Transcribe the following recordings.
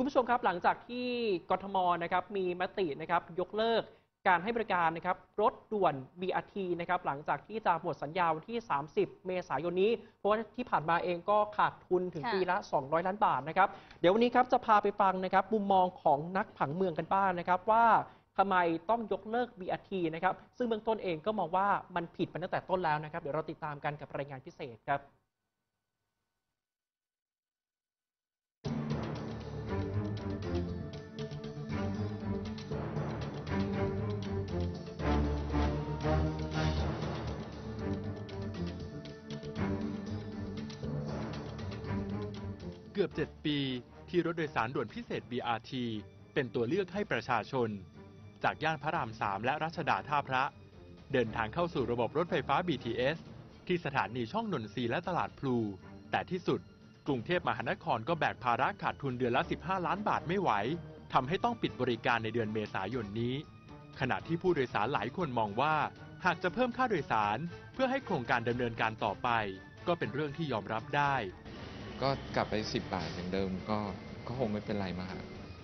คุณผู้ชมครับหลังจากที่กทมนะครับมีมตินะครับยกเลิกการให้บริการนะครับรถด่วน BRT นะครับหลังจากที่จะหมดสัญญาวันที่ 30 เมษายนนี้ เพราะว่าที่ผ่านมาเองก็ขาดทุนถึงค่ะปีละ 200 ล้านบาทนะครับเดี๋ยววันนี้ครับจะพาไปฟังนะครับมุมมองของนักผังเมืองกันบ้างนะครับว่าทำไมต้องยกเลิก BRT นะครับซึ่งเบื้องต้นเองก็มองว่ามันผิดมาตั้งแต่ต้นแล้วนะครับเดี๋ยวเราติดตามกันกับรายงานพิเศษครับ กือบ 7 ปี ที่รถโดยสารด่วนพิเศษ BRT เป็นตัวเลือกให้ประชาชน จากย่านพระราม 3 และรัชดาท่าพระ เดินทางเข้าสู่ระบบรถไฟฟ้า BTS ที่สถานีช่องนนทรีและตลาดพลู แต่ที่สุด กรุงเทพมหานครก็แบกภาระขาดทุนเดือนละ 15 ล้านบาทไม่ไหวทำให้ต้องปิดบริการในเดือนเมษายนนี้ ขณะที่ผู้โดยสารหลายคนมองว่า หากจะเพิ่มค่าโดยสาร เพื่อให้โครงการดำเนินการต่อไป ก็เป็นเรื่องที่ยอมรับได้ ก็กลับไป 10 บาทอย่างเดิมก็ก็คงไม่เป็นไรมาก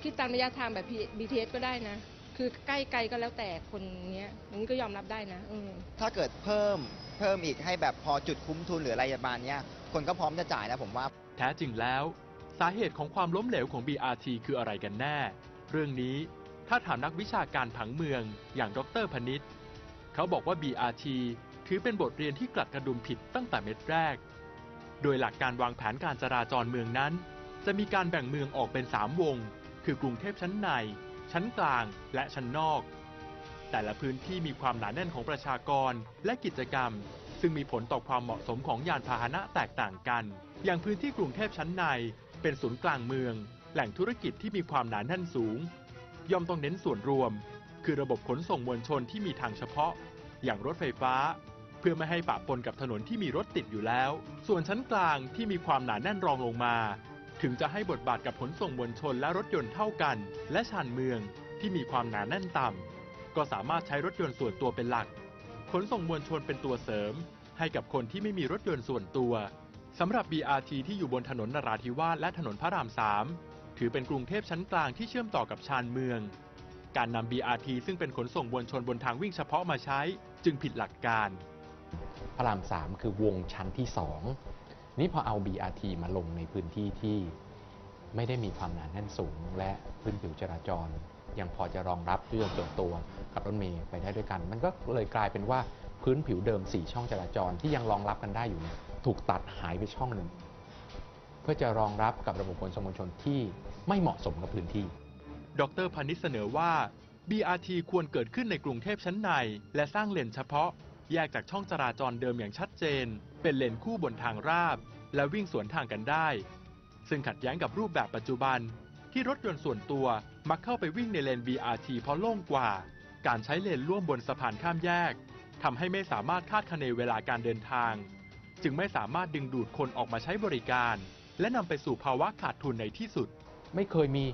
คิดตามระยะทางแบบ BTS ก็ได้นะ คือใกล้ไกลก็แล้วแต่คนเนี้ยอย่างนี้ก็ยอมรับได้นะเออถ้าเกิดเพิ่มเพิ่มอีกให้แบบพอจุดคุ้มทุนหรืออะไรประมาณเนี้ยคนก็พร้อมจะจ่ายนะผมว่า แท้จริงแล้ว สาเหตุของความล้มเหลวของ BRT คืออะไรกันแน่ เรื่องนี้ถ้าถามนักวิชาการผังเมืองอย่างดรพนิษฐ์เขาบอกว่า BRT ถือเป็นบทเรียนที่กลัดกระดุมผิดตั้งแต่เม็ดแรก โดยหลักการวางแผนการจราจรเมืองนั้น จะมีการแบ่งเมืองออกเป็น 3 วง คือกรุงเทพชั้นใน ชั้นกลางและชั้นนอก แต่ละพื้นที่มีความหนาแน่นของประชากรและกิจกรรม ซึ่งมีผลต่อความเหมาะสมของยานพาหนะแตกต่างกัน อย่างพื้นที่กรุงเทพชั้นใน เป็นศูนย์กลางเมือง แหล่งธุรกิจที่มีความหนาแน่นสูง ย่อมต้องเน้นส่วนรวม คือระบบขนส่งมวลชนที่มีทางเฉพาะ อย่างรถไฟฟ้า พื่อไม่ให้ปะปนกับถนนที่มีรถติดอยู่แล้ว ส่วนชั้นกลางที่มีความหนาแน่นรองลงมา ถึงจะให้บทบาทกับขนส่งมวลชนและรถยนต์เท่ากัน และชานเมืองที่มีความหนาแน่นต่ำก็สามารถใช้รถยนต์ส่วนตัวเป็นหลัก ขนส่งมวลชนเป็นตัวเสริม ให้กับคนที่ไม่มีรถยนต์ส่วนตัวสำหรับ BRT ที่อยู่บนถนนนราธิวาสและถนนพระราม3ถือเป็นกรุงเทพชั้นกลางที่เชื่อมต่อกับชานเมือง การนำ BRT ซึ่งเป็นขนส่งมวลชนบนทางวิ่งเฉพาะมาใช้ จึงผิดหลักการ พระรามสามคือวงชั้นที่สองนี่พอเอา BRT มาลงในพื้นที่ที่ไม่ได้มีความหนาแน่นสูง และพื้นผิวจราจร ยังพอจะรองรับเรื่องส่วนตัวกับรถเมย์ไปได้ด้วยกัน มันก็เลยกลายเป็นว่าพื้นผิวเดิม 4 ช่องจราจรที่ยังรองรับกันได้อยู่เนี่ยถูกตัดหายไปช่องหนึ่งเพื่อจะรองรับกับระบบขนส่งมวลชนที่ไม่เหมาะสมกับพื้นที่ ดรพานิเสนอว่า BRT ควรเกิดขึ้นในกรุงเทพชั้นใน และสร้างเลนเฉพาะ แยกจากช่องจราจรเดิมอย่างชัดเจน เป็นเลนคู่บนทางราบ และวิ่งสวนทางกันได้ ซึ่งขัดแย้งกับรูปแบบปัจจุบัน ที่รถยนต์ส่วนตัวมักเข้าไปวิ่งในเลน BRT เพราะโล่งกว่า การใช้เลนร่วมบนสะพานข้ามแยกทำให้ไม่สามารถคาดคะเนเวลาการเดินทาง จึงไม่สามารถดึงดูดคนออกมาใช้บริการ และนำไปสู่ภาวะขาดทุนในที่สุด ไม่เคยมี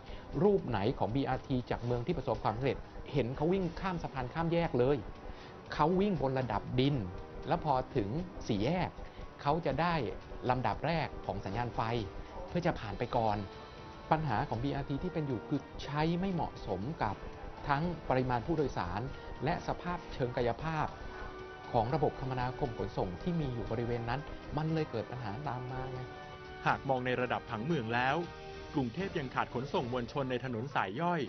รูปไหนของ BRT จากเมืองที่ประสบความสำเร็จ เห็นเขาวิ่งข้ามสะพานข้ามแยกเลย เขาวิ่งบนระดับดิน แล้วพอถึงสี่แยก เขาจะได้ลำดับแรกของสัญญาณไฟ เพื่อจะผ่านไปก่อน ปัญหาของ BRT ที่เป็นอยู่คือใช้ไม่เหมาะสมกับทั้งปริมาณผู้โดยสาร และสภาพเชิงกายภาพของระบบคมนาคมขนส่งที่มีอยู่บริเวณนั้น มันเลยเกิดปัญหาตามมาไงหากมองในระดับผังเมืองแล้ว กรุงเทพยังขาดขนส่งมวลชนในถนนสายย่อย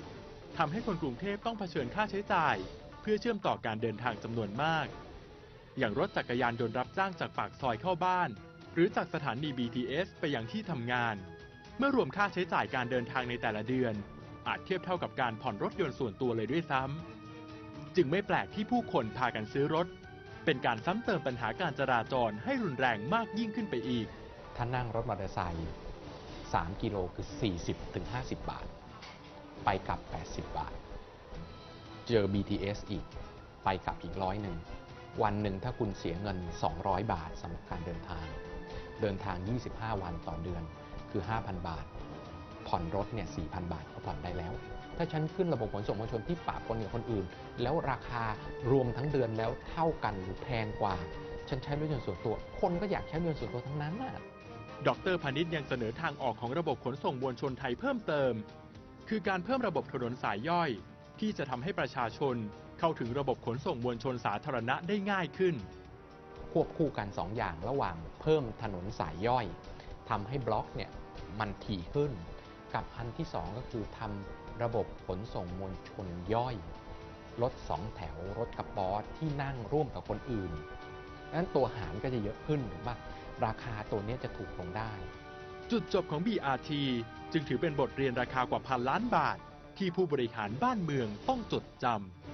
ทำให้คนกรุงเทพต้องเผชิญค่าใช้จ่าย เพื่อเชื่อมต่อการเดินทางจำนวนมาก อย่างรถจักรยานยนต์รับจ้างจากปากซอยเข้าบ้าน หรือจากสถานี BTS ไปยังที่ทำงาน เมื่อรวมค่าใช้จ่ายการเดินทางในแต่ละเดือน อาจเทียบเท่ากับการผ่อนรถยนต์ส่วนตัวเลยด้วยซ้ำจึงไม่แปลกที่ผู้คนพากันซื้อรถ เป็นการซ้ำเติมปัญหาการจราจรให้รุนแรงมากยิ่งขึ้นไปอีกถ้านั่งรถมอเตอร์ไซค์3กิโลคือ 40-50 บาท ไปกลับ 80 บาท เจอ BTS อีกไปกลับอีกร้อยหนึ่ง วันหนึ่งถ้าคุณเสียเงิน 200 บาทสำหรับการเดินทาง เดินทาง 25 วันต่อเดือนคือ 5,000 บาท ผ่อนรถเนี่ย 4,000 บาทก็ผ่อนได้แล้ว ถ้าฉันขึ้นระบบขนส่งมวลชนที่ปะปนกับคนอื่น แล้วราคารวมทั้งเดือนแล้วเท่ากันหรือแพงกว่า ฉันใช้รถยนต์ส่วนตัว คนก็อยากใช้รถยนต์ส่วนตัวทั้งนั้นน่ะดรพานิชยังเสนอทางออกของระบบขนส่งมวลชนไทยเพิ่มเติม คือการเพิ่มระบบถนนสายย่อย ที่จะทำให้ประชาชนเข้าถึงระบบขนส่งมวลชนสาธารณะได้ง่ายขึ้น ควบคู่กัน2อย่างระหว่างเพิ่มถนนสายย่อยทำให้บล็อกเนี่ยมันถี่ขึ้น กับอันที่ 2 ก็คือทำระบบขนส่งมวลชนย่อยรถ2แถวรถกระป๋อที่นั่งร่วมกับคนอื่นนั้นตัวหารก็จะเยอะขึ้นหรือว่าราคาตัวเนี้ยจะถูกลงได้ จุดจบของ BRT จึงถือเป็นบทเรียนราคากว่าพันล้านบาท ที่ผู้บริหารบ้านเมืองต้องจดจำ